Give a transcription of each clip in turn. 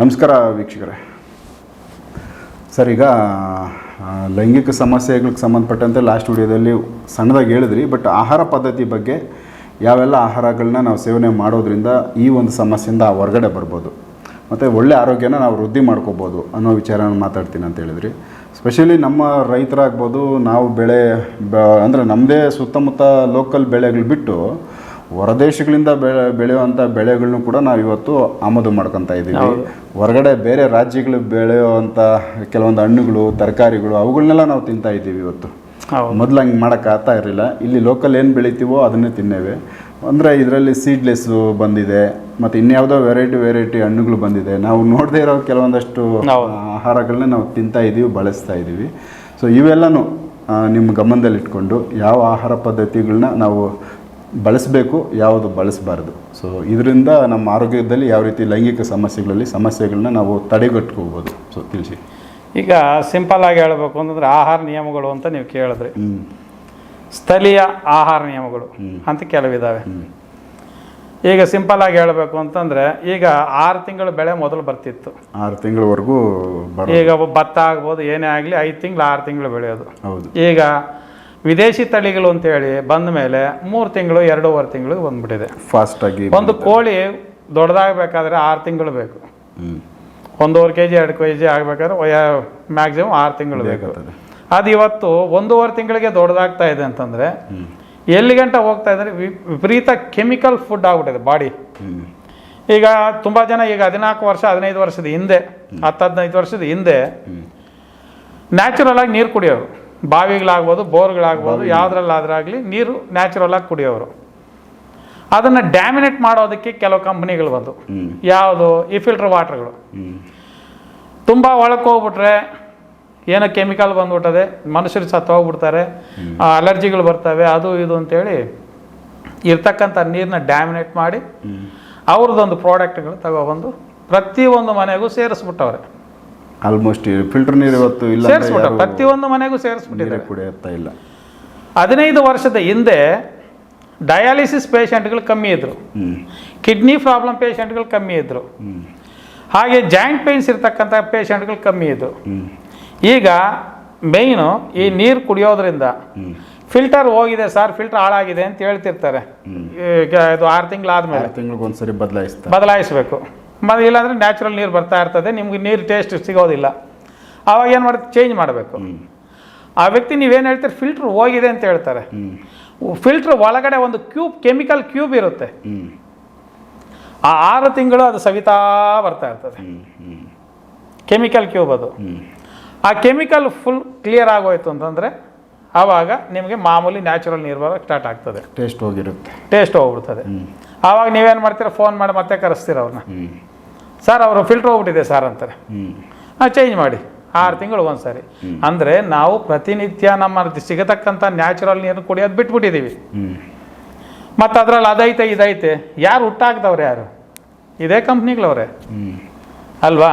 ನಮಸ್ಕಾರ ವೀಕ್ಷಕರೇ. ಸರ್, ಈಗ ಲೈಂಗಿಕ ಸಮಸ್ಯೆಗಳಿಗೆ ಸಂಬಂಧಪಟ್ಟಂತೆ ಲಾಸ್ಟ್ ವಿಡಿಯೋದಲ್ಲಿ ಸಣ್ಣದಾಗಿ ಹೇಳಿದ್ರಿ ಬಟ್ ಆಹಾರ ಪದ್ಧತಿ ಬಗ್ಗೆ ಯಾವೆಲ್ಲ ಆಹಾರಗಳನ್ನ ನಾವು ಸೇವನೆ ಮಾಡೋದ್ರಿಂದ ಈ ಒಂದು ಸಮಸ್ಯೆಯಿಂದ ಹೊರಗಡೆ ಬರ್ಬೋದು, ಮತ್ತು ಒಳ್ಳೆ ಆರೋಗ್ಯನ ನಾವು ವೃದ್ಧಿ ಮಾಡ್ಕೋಬೋದು ಅನ್ನೋ ವಿಚಾರನ ಮಾತಾಡ್ತೀನಿ ಅಂತ ಹೇಳಿದ್ರಿ. ಸ್ಪೆಷಲಿ ನಮ್ಮ ರೈತರಾಗ್ಬೋದು, ನಾವು ಬೆಳೆ, ಬ, ಅಂದರೆ ನಮ್ಮದೇ ಸುತ್ತಮುತ್ತ ಲೋಕಲ್ ಬೆಳೆಗಳು ಬಿಟ್ಟು ಹೊರದೇಶಗಳಿಂದ ಬೆಳೆ ಬೆಳೆಯುವಂಥ ಬೆಳೆಗಳನ್ನು ಕೂಡ ನಾವು ಇವತ್ತು ಆಮದು ಮಾಡ್ಕೊತಾ ಇದ್ದೀವಿ ಹೊರಗಡೆ ಬೇರೆ ರಾಜ್ಯಗಳು ಬೆಳೆಯುವಂಥ ಕೆಲವೊಂದು ಹಣ್ಣುಗಳು ತರಕಾರಿಗಳು ಅವುಗಳನ್ನೆಲ್ಲ ನಾವು ತಿಂತಾ ಇದ್ದೀವಿ ಇವತ್ತು. ಮೊದಲು ಹಂಗೆ ಮಾಡೋಕೆ ಆಗ್ತಾ ಇರಲಿಲ್ಲ. ಇಲ್ಲಿ ಲೋಕಲ್ ಏನು ಬೆಳಿತೀವೋ ಅದನ್ನೇ ತಿನ್ನೇವೆ. ಅಂದರೆ ಇದರಲ್ಲಿ ಸೀಡ್ಲೆಸ್ಸು ಬಂದಿದೆ ಮತ್ತು ಇನ್ಯಾವುದೋ ವೆರೈಟಿ ವೆರೈಟಿ ಹಣ್ಣುಗಳು ಬಂದಿದೆ. ನಾವು ನೋಡದೇ ಇರೋ ಕೆಲವೊಂದಷ್ಟು ಆಹಾರಗಳನ್ನೇ ನಾವು ತಿಂತಾ ಇದ್ದೀವಿ ಬಳಸ್ತಾ ಇದ್ದೀವಿ ಸೊ ಇವೆಲ್ಲನೂ ನಿಮ್ಮ ಗಮನದಲ್ಲಿಟ್ಕೊಂಡು ಯಾವ ಆಹಾರ ಪದ್ಧತಿಗಳನ್ನ ನಾವು ಬಳಸಬೇಕು ಯಾವುದು ಬಳಸಬಾರ್ದು. ಸೊ ಇದರಿಂದ ನಮ್ಮ ಆರೋಗ್ಯದಲ್ಲಿ ಯಾವ ರೀತಿ ಲೈಂಗಿಕ ಸಮಸ್ಯೆಗಳಲ್ಲಿ ಸಮಸ್ಯೆಗಳನ್ನ ನಾವು ತಡೆಗಟ್ಕೋಬೋದು. ಸೊ ತಿಳಿಸಿ. ಈಗ ಸಿಂಪಲ್ ಆಗಿ ಹೇಳಬೇಕು ಅಂತಂದ್ರೆ ಆಹಾರ ನಿಯಮಗಳು ಅಂತ ನೀವು ಕೇಳಿದ್ರಿ. ಸ್ಥಳೀಯ ಆಹಾರ ನಿಯಮಗಳು ಅಂತ ಕೆಲವಿದಾವೆ. ಈಗ ಸಿಂಪಲ್ ಆಗಿ ಹೇಳಬೇಕು ಅಂತಂದ್ರೆ ಈಗ ಆರು ತಿಂಗಳು ಬೆಳೆ ಮೊದಲು ಬರ್ತಿತ್ತು. ಆರು ತಿಂಗಳವರೆಗೂ ಈಗ ಭತ್ತ ಆಗ್ಬೋದು ಏನೇ ಆಗಲಿ ಐದು ತಿಂಗಳು ಆರು ತಿಂಗಳು ಬೆಳೆಯೋದು. ಹೌದು. ಈಗ ವಿದೇಶಿ ತಳಿಗಳು ಅಂತ ಹೇಳಿ ಬಂದ ಮೇಲೆ ಮೂರು ತಿಂಗಳು ಎರಡೂವರೆ ತಿಂಗಳು ಬಂದ್ಬಿಟ್ಟಿದೆ. ಆಗಿ ಒಂದು ಕೋಳಿ ದೊಡ್ಡದಾಗಬೇಕಾದ್ರೆ ಆರು ತಿಂಗಳು ಬೇಕು. ಒಂದೂವರೆ ಕೆ ಜಿ ಎರಡು ಕೆ ಜಿ ಆಗಬೇಕಾದ್ರೆ ಮ್ಯಾಕ್ಸಿಮಮ್ ಆರು ತಿಂಗಳು ಬೇಕು. ಅದು ಇವತ್ತು ಒಂದೂವರೆ ತಿಂಗಳಿಗೆ ದೊಡ್ಡದಾಗ್ತಾ ಇದೆ ಅಂತಂದ್ರೆ ಎಲ್ಲಿ ಗಂಟ ಹೋಗ್ತಾ ಇದ್ದಾರೆ ವಿ- ವಿಪರೀತ ಕೆಮಿಕಲ್ ಫುಡ್ ಆಗ್ಬಿಟ್ಟಿದೆ ಬಾಡಿ. ಈಗ ತುಂಬ ಜನ ಈಗ ಹದಿನಾಲ್ಕು ವರ್ಷ ಹದಿನೈದು ವರ್ಷದ ಹಿಂದೆ ಹತ್ತು ಹದಿನೈದು ವರ್ಷದ ಹಿಂದೆ ನ್ಯಾಚುರಲ್ ಆಗಿ ನೀರು ಕುಡಿಯೋರು. ಬಾವಿಗಳಾಗ್ಬೋದು ಬೋರ್ಗಳಾಗ್ಬೋದು ಯಾವುದ್ರಲ್ಲಾದ್ರಾಗಲಿ ನೀರು ನ್ಯಾಚುರಲ್ ಆಗಿ ಕುಡಿಯೋರು. ಅದನ್ನು ಡ್ಯಾಮಿನೇಟ್ ಮಾಡೋದಕ್ಕೆ ಕೆಲವು ಕಂಪ್ನಿಗಳು ಬಂದು. ಯಾವುದು? ಈ ಫಿಲ್ಟರ್ ವಾಟರ್ಗಳು ತುಂಬ ಒಳಕ್ಕೆ ಹೋಗ್ಬಿಟ್ರೆ ಏನೋ ಕೆಮಿಕಲ್ ಬಂದ್ಬಿಟ್ಟದೆ ಮನುಷ್ಯರು ಸತ್ತು ಹೋಗ್ಬಿಡ್ತಾರೆ ಅಲರ್ಜಿಗಳು ಬರ್ತವೆ ಅದು ಇದು ಅಂತೇಳಿ ಇರ್ತಕ್ಕಂಥ ನೀರನ್ನ ಡ್ಯಾಮಿನೇಟ್ ಮಾಡಿ ಅವ್ರದ್ದೊಂದು ಪ್ರಾಡಕ್ಟ್ಗಳು ತಗೊಬಂದು ಪ್ರತಿಯೊಂದು ಮನೆಗೂ ಸೇರಿಸ್ಬಿಟ್ಟವ್ರೆ. ಆಲ್ಮೋಸ್ಟ್ ಫಿಲ್ಟರ್ ನೀರು ಇವತ್ತು ಇಲ್ಲ ಸೇರಿಸ್ಬಿಟ್ಟು ಪ್ರತಿಯೊಂದು ಮನೆಗೂ ಸೇರಿಸ್ಬಿಟ್ಟಿದೆ ಸೇರಿಸ್ಬಿಟ್ಟಿದ್ದಾರೆ. ಕುಡಿಯುತ್ತಾ ಇಲ್ಲ. ಹದಿನೈದು ವರ್ಷದ ಹಿಂದೆ ಡಯಾಲಿಸಿಸ್ ಪೇಷಂಟ್ಗಳು ಕಮ್ಮಿ ಇದ್ದರು ಕಿಡ್ನಿ ಪ್ರಾಬ್ಲಮ್ ಪೇಷಂಟ್ಗಳು ಕಮ್ಮಿ ಇದ್ದರು ಹಾಗೆ ಜಾಯಿಂಟ್ ಪೇನ್ಸ್ ಇರ್ತಕ್ಕಂಥ ಪೇಷಂಟ್ಗಳು ಕಮ್ಮಿ ಇದ್ರು. ಈಗ ಮೇಯ್ನು ಈ ನೀರು ಕುಡಿಯೋದ್ರಿಂದ ಫಿಲ್ಟರ್ ಹೋಗಿದೆ ಸರ್ ಫಿಲ್ಟರ್ ಹಾಳಾಗಿದೆ ಅಂತ ಹೇಳ್ತಿರ್ತಾರೆ. ಈಗ ಇದು ಆರು ತಿಂಗಳಾದ್ಮೇಲೆ. ತಿಂಗಳಿಗೆ ಒಂದ್ಸರಿ ಬದಲಾಯಿಸ್ತಾರೆ. ಬದಲಾಯಿಸಬೇಕು. ಮತ್ತು ಇಲ್ಲಾಂದರೆ ನ್ಯಾಚುರಲ್ ನೀರು ಬರ್ತಾ ಇರ್ತದೆ ನಿಮಗೆ ನೀರು ಟೇಸ್ಟ್ ಸಿಗೋದಿಲ್ಲ. ಆವಾಗ ಏನು ಮಾಡ್ತೀವಿ ಚೇಂಜ್ ಮಾಡಬೇಕು. ಆ ವ್ಯಕ್ತಿ ನೀವೇನು ಹೇಳ್ತೀರಿ? ಫಿಲ್ಟ್ರ್ ಹೋಗಿದೆ ಅಂತ ಹೇಳ್ತಾರೆ. ಫಿಲ್ಟ್ರ್ ಒಳಗಡೆ ಒಂದು ಕ್ಯೂಬ್ ಕೆಮಿಕಲ್ ಕ್ಯೂಬ್ ಇರುತ್ತೆ. ಆ ಆರು ತಿಂಗಳು ಅದು ಸವಿತಾ ಬರ್ತಾ ಇರ್ತದೆ. ಕೆಮಿಕಲ್ ಕ್ಯೂಬ್ ಅದು. ಆ ಕೆಮಿಕಲ್ ಫುಲ್ ಕ್ಲಿಯರ್ ಆಗೋಯ್ತು ಅಂತಂದರೆ ಆವಾಗ ನಿಮಗೆ ಮಾಮೂಲಿ ನ್ಯಾಚುರಲ್ ನೀರು ಬರೋಕ್ಕೆ ಸ್ಟಾರ್ಟ್ ಆಗ್ತದೆ. ಟೇಸ್ಟ್ ಹೋಗಿರುತ್ತೆ. ಟೇಸ್ಟ್ ಹೋಗ್ಬಿಡ್ತದೆ. ಆವಾಗ ನೀವೇನು ಮಾಡ್ತೀರ? ಫೋನ್ ಮಾಡಿ ಮತ್ತೆ ಕರೆಸ್ತೀರ ಅವ್ರನ್ನ. ಸರ್ ಅವರು ಫಿಲ್ಟ್ರ್ ಹೋಗ್ಬಿಟ್ಟಿದೆ ಸರ್ ಅಂತಾರೆ. ಹಾಂ ಚೇಂಜ್ ಮಾಡಿ. ಆರು ತಿಂಗಳು ಒಂದು ಸಾರಿ ಅಂದರೆ ನಾವು ಪ್ರತಿನಿತ್ಯ ನಮ್ಮ ಸಿಗತಕ್ಕಂಥ ನ್ಯಾಚುರಲ್ ನೀರು ಕುಡಿಯೋದು ಬಿಟ್ಬಿಟ್ಟಿದ್ದೀವಿ ಮತ್ತು ಅದರಲ್ಲಿ ಅದೈತೆ ಇದೈತೆ. ಯಾರು ಹುಟ್ಟಾಕ್ದವ್ರು ಯಾರು? ಇದೇ ಕಂಪ್ನಿಗಳವ್ರೆ ಅಲ್ವಾ?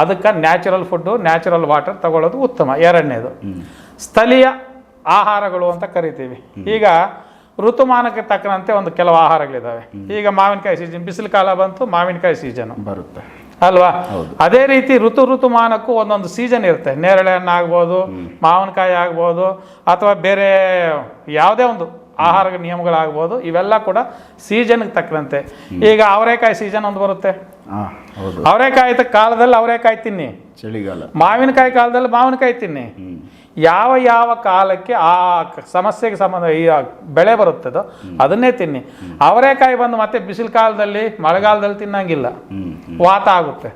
ಅದಕ್ಕೆ ನ್ಯಾಚುರಲ್ ಫುಡ್ಡು ನ್ಯಾಚುರಲ್ ವಾಟರ್ ತಗೊಳ್ಳೋದು ಉತ್ತಮ. ಎರಡನೇದು. ಸ್ಥಳೀಯ ಆಹಾರಗಳು ಅಂತ ಕರಿತೀವಿ. ಈಗ ಋತುಮಾನಕ್ಕೆ ತಕ್ಕಂತೆ ಒಂದು ಕೆಲವು ಆಹಾರಗಳಿದ್ದಾವೆ ಈಗ ಮಾವಿನಕಾಯಿ ಸೀಸನ್ ಬಿಸಿಲು ಕಾಲ ಬಂತು ಮಾವಿನಕಾಯಿ ಸೀಸನ್ ಬರುತ್ತೆ. ಅಲ್ವಾ? ಅದೇ ರೀತಿ ಋತು ಋತುಮಾನಕ್ಕೂ ಒಂದೊಂದು ಸೀಸನ್ ಇರುತ್ತೆ. ನೇರಳೆ ಹಣ್ಣು ಆಗ್ಬೋದು ಮಾವಿನಕಾಯಿ ಆಗ್ಬೋದು ಅಥವಾ ಬೇರೆ ಯಾವುದೇ ಒಂದು ಆಹಾರ ನಿಯಮಗಳಾಗ್ಬೋದು ಇವೆಲ್ಲ ಕೂಡ ಸೀಸನ್ಗೆ ತಕ್ಕಂತೆ ಈಗ ಅವರೆಕಾಯಿ ಸೀಸನ್ ಒಂದು ಬರುತ್ತೆ. ಅವರೇಕಾಯಿ ಕಾಲದಲ್ಲಿ ಅವರೆಕಾಯಿ ತಿನ್ನಿ. ಚಳಿಗಾಲ. ಮಾವಿನಕಾಯಿ ಕಾಲದಲ್ಲಿ ಮಾವಿನಕಾಯಿ ತಿನ್ನಿ. ಯಾವ ಯಾವ ಕಾಲಕ್ಕೆ ಆ ಸಮಸ್ಯೆಗೆ ಸಂಬಂಧ ಈ ಬೆಳೆ ಬರುತ್ತದೋ ಅದನ್ನೇ ತಿನ್ನಿ. ಅವರೇಕಾಯಿ ಬಂದು ಮತ್ತೆ ಬಿಸಿಲು ಕಾಲದಲ್ಲಿ ಮಳೆಗಾಲದಲ್ಲಿ ತಿನ್ನಂಗಿಲ್ಲ. ವಾತ ಆಗುತ್ತೆ.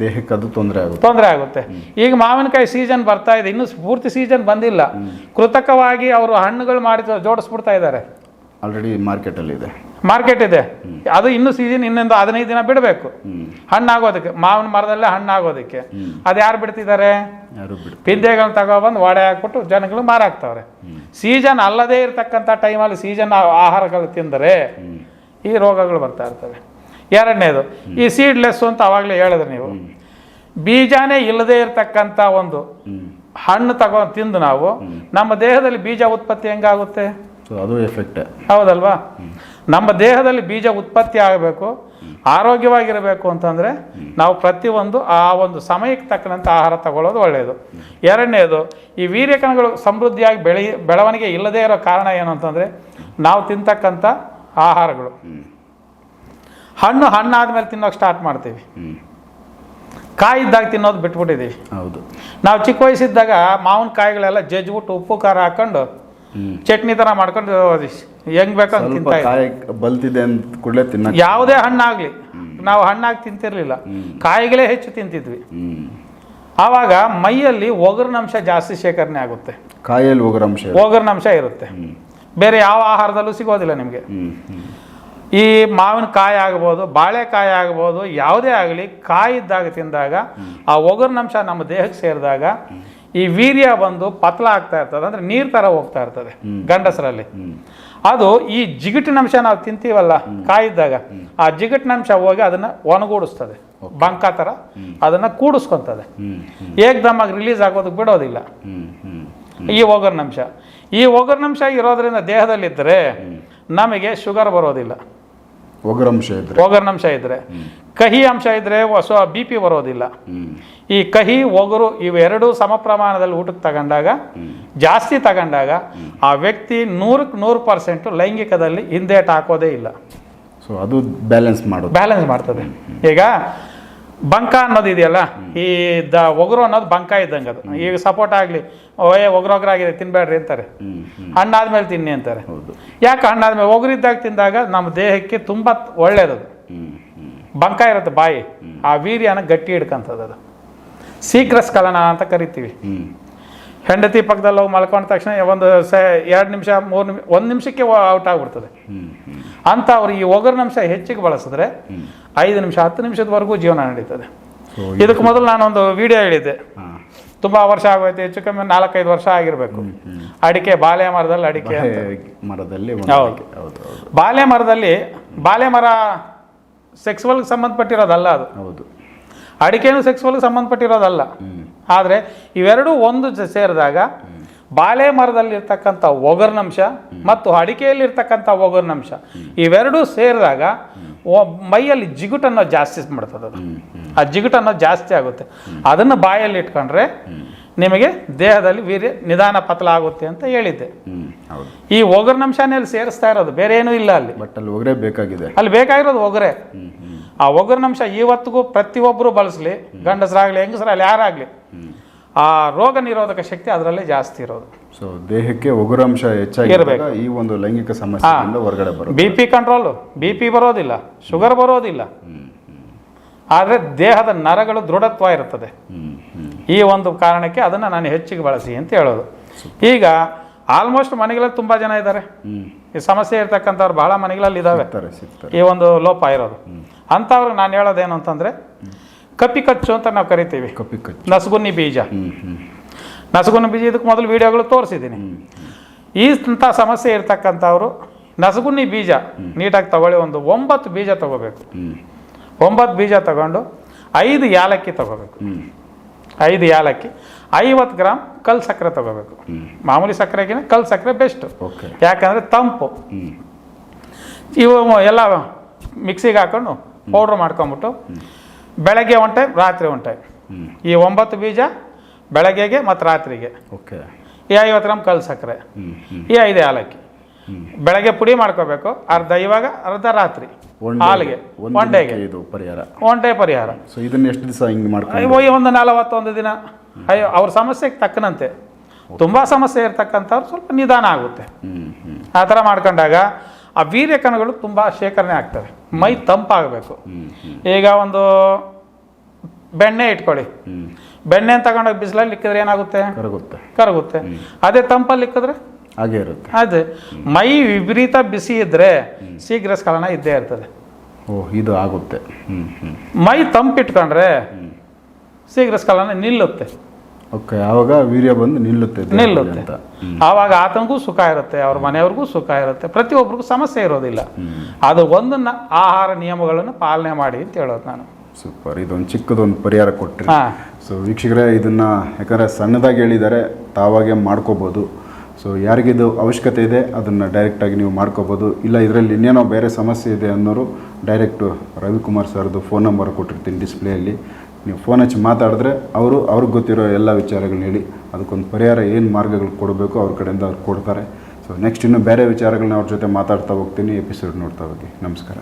ದೇಹಕ್ಕೆ ಅದು ತೊಂದರೆ ಆಗುತ್ತೆ. ತೊಂದರೆ ಆಗುತ್ತೆ. ಈಗ ಮಾವಿನಕಾಯಿ ಸೀಸನ್ ಬರ್ತಾ ಇದೆ ಇನ್ನೂ ಪೂರ್ತಿ ಸೀಸನ್ ಬಂದಿಲ್ಲ. ಕೃತಕವಾಗಿ ಅವರು ಹಣ್ಣುಗಳು ಮಾಡಿ ಜೋಡಿಸ್ಬಿಡ್ತಾ ಇದ್ದಾರೆ. ಆಲ್ರೆಡಿ ಮಾರ್ಕೆಟಲ್ಲಿ ಇದೆ. ಮಾರ್ಕೆಟ್ ಇದೆ. ಅದು ಇನ್ನೂ ಸೀಸನ್ ಇನ್ನೊಂದು ಹದಿನೈದು ದಿನ ಬಿಡಬೇಕು. ಹಣ್ಣಾಗೋದಕ್ಕೆ ಮಾವಿನ ಮರದಲ್ಲೇ ಹಣ್ಣಾಗೋದಕ್ಕೆ. ಆಗೋದಕ್ಕೆ ಅದು ಯಾರು ಬಿಡ್ತಿದ್ದಾರೆ? ಪಿಂದೆಗಳನ್ನ ತಗೊಬಂದು ವಾಡೆ ಹಾಕ್ಬಿಟ್ಟು ಜನಗಳು ಮಾರಾಕ್ತವ್ರೆ ಸೀಸನ್ ಅಲ್ಲದೇ ಇರತಕ್ಕಂಥ ಟೈಮಲ್ಲಿ ಸೀಸನ್ ಆಹಾರಗಳು ತಿಂದರೆ ಈ ರೋಗಗಳು ಬರ್ತಾ ಇರ್ತವೆ. ಎರಡನೇದು ಈ ಸೀಡ್ಲೆಸ್ ಅಂತ ಅವಾಗಲೇ ಹೇಳಿದ್ರೆ ನೀವು. ಬೀಜನೇ ಇಲ್ಲದೆ ಇರತಕ್ಕಂಥ ಒಂದು ಹಣ್ಣು ತಗೊಂಡು ತಿಂದು ನಾವು ನಮ್ಮ ದೇಹದಲ್ಲಿ ಬೀಜ ಉತ್ಪತ್ತಿ ಹೆಂಗಾಗುತ್ತೆ? ಸೊ ಅದು ಎಫೆಕ್ಟ್ ಹೌದಲ್ವಾ? ನಮ್ಮ ದೇಹದಲ್ಲಿ ಬೀಜ ಉತ್ಪತ್ತಿ ಆಗಬೇಕು ಆರೋಗ್ಯವಾಗಿರಬೇಕು ಅಂತಂದರೆ ನಾವು ಪ್ರತಿಯೊಂದು ಆ ಒಂದು ಸಮಯಕ್ಕೆ ತಕ್ಕಂಥ ಆಹಾರ ತಗೊಳ್ಳೋದು ಒಳ್ಳೆಯದು ಎರಡನೇದು ಈ ವೀರ್ಯಕಣಗಳು ಸಮೃದ್ಧಿಯಾಗಿ ಬೆಳೆ ಬೆಳವಣಿಗೆ ಇಲ್ಲದೇ ಇರೋ ಕಾರಣ ಏನು ಅಂತಂದರೆ ನಾವು ತಿಂತಕ್ಕಂಥ ಆಹಾರಗಳು. ಹಣ್ಣು ಹಣ್ಣಾದ್ಮೇಲೆ ತಿನ್ನೋಕೆ ಸ್ಟಾರ್ಟ್ ಮಾಡ್ತೀವಿ. ಕಾಯಿದ್ದಾಗ ಕಾಯಿ ಇದ್ದಾಗ ತಿನ್ನೋದು ಬಿಟ್ಬಿಟ್ಟಿದ್ದೀವಿ ಹೌದು. ನಾವು ಚಿಕ್ಕ ವಯಸ್ಸಿದ್ದಾಗ ಮಾವಿನ ಕಾಯಿಗಳೆಲ್ಲ ಜಜ್ಬಿಟ್ಟು ಉಪ್ಪು ಖಾರ ಹಾಕೊಂಡು ಹ್ಞೂ ಚಟ್ನಿ ಥರ ಮಾಡ್ಕೊಂಡು ಹೆಂಗ್ ಬೇಕು ಅಂತ ತಿಂತಾ ಇದ್ವಿ. ಕಾಯಿ ಬಲ್ತಿದೆ ಅಂತ ಕೂಡಲೇ ತಿನ್ನ ಯಾವುದೇ ಹಣ್ಣಾಗ್ಲಿ. ನಾವು ಹಣ್ಣಾಗಿ ತಿಂತಿರ್ಲಿಲ್ಲ. ಕಾಯಿಗಳೇ ಹೆಚ್ಚು ತಿಂತಿದ್ವಿ. ಆವಾಗ ಮೈಯಲ್ಲಿ ಒಗರಿನಂಶ ಜಾಸ್ತಿ ಶೇಖರಣೆ ಆಗುತ್ತೆ. ಕಾಯಲ್ಲಿ ಒಗರಂಶ ಒಗರಿನಂಶ ಇರುತ್ತೆ. ಬೇರೆ ಯಾವ ಆಹಾರದಲ್ಲೂ ಸಿಗೋದಿಲ್ಲ ನಿಮಗೆ. ಈ ಮಾವಿನಕಾಯಿ ಆಗ್ಬೋದು ಬಾಳೆಕಾಯಿ ಆಗ್ಬೋದು ಯಾವುದೇ ಆಗಲಿ ಕಾಯಿ ಇದ್ದಾಗ ತಿಂದಾಗ ಆ ಒಗರಿನಂಶ ನಮ್ಮ ದೇಹಕ್ಕೆ ಸೇರಿದಾಗ ಈ ವೀರ್ಯ ಬಂದು ಪತ್ಲ ಆಗ್ತಾ ಇರ್ತದೆ ಅಂದ್ರೆ ನೀರು ತರ ಹೋಗ್ತಾ ಇರ್ತದೆ ಗಂಡಸರಲ್ಲಿ. ಅದು ಈ ಜಿಗುಟಿನಂಶ ನಾವು ತಿಂತೀವಲ್ಲ ಕಾಯಿದ್ದಾಗ ಆ ಜಿಗುಟಿನಂಶ ಹೋಗಿ ಅದನ್ನ ಒಣಗೂಡಿಸ್ತದೆ ಬಂಕ ತರ ಅದನ್ನ ಕೂಡಿಸ್ಕೊಂತದೆ. ಹ್ಞೂ ರಿಲೀಸ್ ಆಗೋದಕ್ಕೆ ಬಿಡೋದಿಲ್ಲ. ಈ ಒಗರಿನಂಶ ಈ ಒಗರಿನಂಶ ಇರೋದ್ರಿಂದ ದೇಹದಲ್ಲಿದ್ದರೆ ನಮಗೆ ಶುಗರ್ ಬರೋದಿಲ್ಲ. ಒಗರಂಶ ಇದ್ರೆ. ಒಗರಂಶ ಇದ್ರೆ. ಕಹಿ ಅಂಶ ಇದ್ರೆ ಹೊಸ ಬಿ ಪಿ ಬರೋದಿಲ್ಲ. ಈ ಕಹಿ ಒಗರು ಇವೆರಡೂ ಸಮ ಪ್ರಮಾಣದಲ್ಲಿ ಊಟಕ್ಕೆ ತಗೊಂಡಾಗ ಜಾಸ್ತಿ ತಗೊಂಡಾಗ ಆ ವ್ಯಕ್ತಿ ನೂರಕ್ಕೆ ನೂರು ಪರ್ಸೆಂಟ್ ಲೈಂಗಿಕದಲ್ಲಿ ಹಿಂದೇಟ್ ಹಾಕೋದೇ ಇಲ್ಲ. ಸೊ ಅದು ಬ್ಯಾಲೆನ್ಸ್ ಮಾಡೋದು. ಬ್ಯಾಲೆನ್ಸ್ ಮಾಡ್ತದೆ. ಈಗ ಬಂಕ ಅನ್ನೋದು ಇದೆಯಲ್ಲ? ಈ ದ ಒಗರು ಅನ್ನೋದು ಬಂಕ ಇದ್ದಂಗೆ ಅದು. ಈಗ ಸಪೋರ್ಟ್ ಆಗಲಿ ಓಯೇ ಒಗರೊಗರಾಗಿದೆ ತಿನ್ಬೇಡ್ರಿ ಅಂತಾರೆ. ಹಣ್ಣಾದ್ಮೇಲೆ ತಿನ್ನಿ ಅಂತಾರೆ. ಯಾಕೆ ಹಣ್ಣಾದ್ಮೇಲೆ ಒಗರಿದ್ದಾಗ ತಿಂದಾಗ ನಮ್ಮ ದೇಹಕ್ಕೆ ತುಂಬ ಒಳ್ಳೇದದು ಬಂಕ ಇರುತ್ತೆ ಬಾಯಿ. ಆ ವೀರ್ಯನ ಗಟ್ಟಿ ಹಿಡ್ಕಂಥದ್ದು ಅದು. ಶೀಘ್ರಸ್ಖಲನ ಅಂತ ಕರಿತೀವಿ. ಹೆಂಡತಿ ಪಕ್ಕದಲ್ಲಿ ಹೋಗಿ ಮಲ್ಕೊಂಡ ತಕ್ಷಣ ಒಂದು ಸ ಎರಡು ನಿಮಿಷ ಮೂರು ನಿಮಿಷ ಒಂದು ನಿಮಿಷಕ್ಕೆ ಔಟ್ ಆಗ್ಬಿಡ್ತದೆ. ಅಂತ ಅವ್ರು ಈ ಒಗರ್ನಂಶ ಹೆಚ್ಚಿಗೆ ಬಳಸಿದ್ರೆ ಐದು ನಿಮಿಷ ಹತ್ತು ನಿಮಿಷದವರೆಗೂ ಜೀವನ ನಡೀತದೆ. ಇದಕ್ಕೆ ಮೊದಲು ನಾನೊಂದು ವಿಡಿಯೋ ಹೇಳಿದ್ದೆ. ತುಂಬ ವರ್ಷ ಆಗೋಯ್ತು ಹೆಚ್ಚು ಕಮ್ಮಿ ನಾಲ್ಕೈದು ವರ್ಷ ಆಗಿರಬೇಕು. ಅಡಿಕೆ ಬಾಳೆ ಮರದಲ್ಲಿ ಅಡಿಕೆ ಮರದಲ್ಲಿ ಬಾಳೆ ಮರದಲ್ಲಿ ಬಾಳೆ ಮರ ಸೆಕ್ಸುವಲ್ಗೆ ಸಂಬಂಧಪಟ್ಟಿರೋದಲ್ಲ ಅದು. ಹೌದು. ಅಡಿಕೆನೂ ಸೆಕ್ಸುವಲ್ಗೆ ಸಂಬಂಧಪಟ್ಟಿರೋದಲ್ಲ. ಆದರೆ ಇವೆರಡೂ ಒಂದು ಸೇರಿದಾಗ ಬಾಳೆ ಮರದಲ್ಲಿರ್ತಕ್ಕಂಥ ಒಗರ್ನಂಶ ಮತ್ತು ಅಡಿಕೆಯಲ್ಲಿರ್ತಕ್ಕಂಥ ಒಗರ್ನಂಶ ಇವೆರಡೂ ಸೇರಿದಾಗ ಮೈಯಲ್ಲಿ ಜಿಗುಟನ್ನು ಜಾಸ್ತಿ ಮಾಡ್ತದೆ ಅದು. ಆ ಜಿಗುಟನ್ನು ಜಾಸ್ತಿ ಆಗುತ್ತೆ. ಅದನ್ನು ಬಾಯಲ್ಲಿ ಇಟ್ಕೊಂಡ್ರೆ ನಿಮಗೆ ದೇಹದಲ್ಲಿ ವೀರ್ಯ ನಿಧಾನ ಪತಲ ಆಗುತ್ತೆ ಅಂತ ಹೇಳಿದ್ದೆ. ಈ ಒಗರ್ನಂಶನೇ ಅಲ್ಲಿ ಸೇರಿಸ್ತಾ ಇರೋದು ಬೇರೆ ಏನೂ ಇಲ್ಲ ಅಲ್ಲಿ. ಬಟ್ ಅಲ್ಲಿ ಒಗ್ರೆ ಬೇಕಾಗಿದೆ. ಅಲ್ಲಿ ಬೇಕಾಗಿರೋದು ಒಗರೆ. ಆ ಒಗರ್ನಂಶ ಇವತ್ತಿಗೂ ಪ್ರತಿಯೊಬ್ಬರು ಬಳಸಲಿ. ಗಂಡಸರಾಗಲಿ ಹೆಂಗಸರಾಗಲಿ ಯಾರಾಗಲಿ. ಆ ರೋಗ ನಿರೋಧಕ ಶಕ್ತಿ ಅದರಲ್ಲೇ ಜಾಸ್ತಿ ಇರೋದು. ಸೊ ದೇಹಕ್ಕೆ ಒಗುರಂಶ ಹೆಚ್ಚಾಗಿ ಈ ಒಂದು ಲೈಂಗಿಕ ಸಮಸ್ಯೆ ಹೊರಗಡೆ ಬರೋದು. B P control B P ಬರೋದಿಲ್ಲ ಶುಗರ್ ಬರೋದಿಲ್ಲ. ಆದರೆ ದೇಹದ ನರಗಳು ದೃಢತ್ವ ಇರುತ್ತದೆ. ಈ ಒಂದು ಕಾರಣಕ್ಕೆ ಅದನ್ನು ನಾನು ಹೆಚ್ಚಿಗೆ ಬಳಸಿ ಅಂತ ಹೇಳೋದು. ಈಗ ಆಲ್ಮೋಸ್ಟ್ ಮನೆಗಳಲ್ಲಿ ತುಂಬ ಜನ ಇದ್ದಾರೆ. ಈ ಸಮಸ್ಯೆ ಇರ್ತಕ್ಕಂಥವ್ರು ಬಹಳ ಮನೆಗಳಲ್ಲಿ ಇದ್ದಾವೆ ಈ ಒಂದು ಲೋಪ ಇರೋದು. ಅಂಥವ್ರಿಗೆ ನಾನು ಹೇಳೋದೇನು ಅಂತಂದರೆ ಕಪ್ಪಿ ಕಚ್ಚು ಅಂತ ನಾವು ಕರಿತೀವಿ. ಕಪ್ಪಿ ಕಚ್ಚು. ನಸಗುನ್ನಿ ಬೀಜ. ನಸುಗುನ್ನಿ ಬೀಜ ಇದಕ್ಕೆ ಮೊದಲು ವಿಡಿಯೋಗಳು ತೋರಿಸಿದ್ದೀನಿ. ಈ ಇಂಥ ಸಮಸ್ಯೆ ಇರ್ತಕ್ಕಂಥವ್ರು ನಸಗುನ್ನಿ ಬೀಜ ನೀಟಾಗಿ ತಗೊಳ್ಳಿ ಒಂದು ಒಂಬತ್ತು ಬೀಜ ತಗೋಬೇಕು. ಒಂಬತ್ತು ಬೀಜ ತಗೊಂಡು ಐದು ಯಾಲಕ್ಕಿ ತಗೋಬೇಕು. ಐದು ಯಾಲಕ್ಕಿ ಐವತ್ತು ಗ್ರಾಮ್ ಕಲ್ ಸಕ್ಕರೆ ತಗೋಬೇಕು. ಮಾಮೂಲಿ ಸಕ್ಕರೆಗಿನ ಕಲ್ ಸಕ್ಕರೆ ಬೆಸ್ಟು. ಓಕೆ. ಯಾಕಂದರೆ ತಂಪು. ಇವು ಎಲ್ಲ ಮಿಕ್ಸಿಗೆ ಹಾಕೊಂಡು ಪೌಡ್ರ್ ಮಾಡ್ಕೊಂಬಿಟ್ಟು ಬೆಳಗ್ಗೆ ಒನ್ ಟೈಮ್ ರಾತ್ರಿ ಒನ್ ಟೈಮ್ ಈ ಒಂಬತ್ತು ಬೀಜ ಬೆಳಗ್ಗೆಗೆ ಮತ್ತು ರಾತ್ರಿಗೆ. ಓಕೆ. ಈ ಐವತ್ತು ಗ್ರಾಮ್ ಕಲ್ ಸಕ್ಕರೆ. ಈ ಐದು ಏಲಕ್ಕಿ ಬೆಳಗ್ಗೆ ಪುಡಿ ಮಾಡ್ಕೋಬೇಕು ಅರ್ಧ ಇವಾಗ ಅರ್ಧ ರಾತ್ರಿ. ಹಾಲಿಗೆ ಒನ್ ಡೇಗೆ ಇದು ಪರಿಹಾರ. ಒನ್ ಡೇ ಪರಿಹಾರ. ಸೊ ಇದನ್ನ ಎಷ್ಟು ದಿವಸ ಹಿಂಗೆ ಮಾಡ್ಕೊಂಡು ಒಂದು ನಲವತ್ತೊಂದು ದಿನ. ಅಯ್ಯೋ ಅವ್ರ ಸಮಸ್ಯೆಗೆ ತಕ್ಕನಂತೆ. ತುಂಬ ಸಮಸ್ಯೆ ಇರ್ತಕ್ಕಂಥವ್ರು ಸ್ವಲ್ಪ ನಿಧಾನ ಆಗುತ್ತೆ. ಆ ಥರ ಮಾಡ್ಕೊಂಡಾಗ ಆ ವೀರ್ಯ ಕಣಗಳು ತುಂಬ ಶೇಖರಣೆ ಆಗ್ತವೆ. ಮೈ ತಂಪಾಗಬೇಕು. ಈಗ ಒಂದು ಬೆಣ್ಣೆ ಇಟ್ಕೊಳ್ಳಿ. ಬೆಣ್ಣೆ ತಗೊಂಡೋಗಿ ಬಿಸಿಲಲ್ಲಿ ಇಕ್ಕಿದ್ರೆ ಏನಾಗುತ್ತೆ? ಕರಗುತ್ತೆ. ಕರಗುತ್ತೆ. ಅದೇ ತಂಪಲ್ಲಿ ಇಕ್ಕಿದ್ರೆ? ಹಾಗೇ ಇರುತ್ತೆ. ಅದೇ. ಮೈ ವಿಪರೀತ ಬಿಸಿ ಇದ್ದರೆ ಶೀಘ್ರ ಸ್ಖಲನ ಇದ್ದೇ ಇರ್ತದೆ. ಓ ಇದು ಆಗುತ್ತೆ. ಮೈ ತಂಪಿಟ್ಕೊಂಡ್ರೆ ಶೀಘ್ರ ಸ್ಖಲನ ನಿಲ್ಲುತ್ತೆ. ಓಕೆ ಆವಾಗ ವೀರ್ಯ ಬಂದು ನಿಲ್ಲುತ್ತೆ ನಿಲ್ಲುತ್ತೆ. ಆವಾಗ ಆತನಿಗೂ ಸುಖ ಇರುತ್ತೆ ಅವ್ರ ಮನೆಯವ್ರಿಗೂ ಸುಖ ಇರುತ್ತೆ ಪ್ರತಿಯೊಬ್ಬರಿಗೂ ಸಮಸ್ಯೆ ಇರೋದಿಲ್ಲ. ಅದು ಒಂದನ್ನ ಆಹಾರ ನಿಯಮಗಳನ್ನು ಪಾಲನೆ ಮಾಡಿ ಅಂತ ಹೇಳೋದು ನಾನು. ಸೂಪರ್. ಇದೊಂದು ಚಿಕ್ಕದೊಂದು ಪರಿಹಾರ ಕೊಟ್ಟರೆ ಸೊ ವೀಕ್ಷಕರೇ ಇದನ್ನು ಯಾಕಂದರೆ ಸಣ್ಣದಾಗಿ ಹೇಳಿದ್ದಾರೆ ತಾವಾಗೆ ಮಾಡ್ಕೋಬೋದು. ಸೊ ಯಾರಿಗಿದು ಅವಶ್ಯಕತೆ ಇದೆ ಅದನ್ನು ಡೈರೆಕ್ಟಾಗಿ ನೀವು ಮಾಡ್ಕೋಬೋದು. ಇಲ್ಲ ಇದರಲ್ಲಿ ಇನ್ನೇನೋ ಬೇರೆ ಸಮಸ್ಯೆ ಇದೆ ಅನ್ನೋರು ಡೈರೆಕ್ಟು ರವಿಕುಮಾರ್ ಸರ್ದು ಫೋನ್ ನಂಬರ್ ಕೊಟ್ಟಿರ್ತೀನಿ ಡಿಸ್ಪ್ಲೇಯಲ್ಲಿ ನೀವು ಫೋನ್ ಹಚ್ಚಿ ಮಾತಾಡಿದ್ರೆ ಅವರು, ಅವ್ರಿಗೆ ಗೊತ್ತಿರೋ ಎಲ್ಲ ವಿಚಾರಗಳನ್ನ ಹೇಳಿ. ಅದಕ್ಕೊಂದು ಪರಿಹಾರ ಏನು ಮಾರ್ಗಗಳು ಕೊಡಬೇಕು ಅವ್ರ ಕಡೆಯಿಂದ ಅವ್ರು ಕೊಡ್ತಾರೆ. ಸೊ ನೆಕ್ಸ್ಟ್ ಇನ್ನು ಬೇರೆ ವಿಚಾರಗಳನ್ನ ಅವ್ರ ಜೊತೆ ಮಾತಾಡ್ತಾ ಹೋಗ್ತೀನಿ ಎಪಿಸೋಡ್ ನೋಡ್ತಾ ಹೋಗಿ. ನಮಸ್ಕಾರ.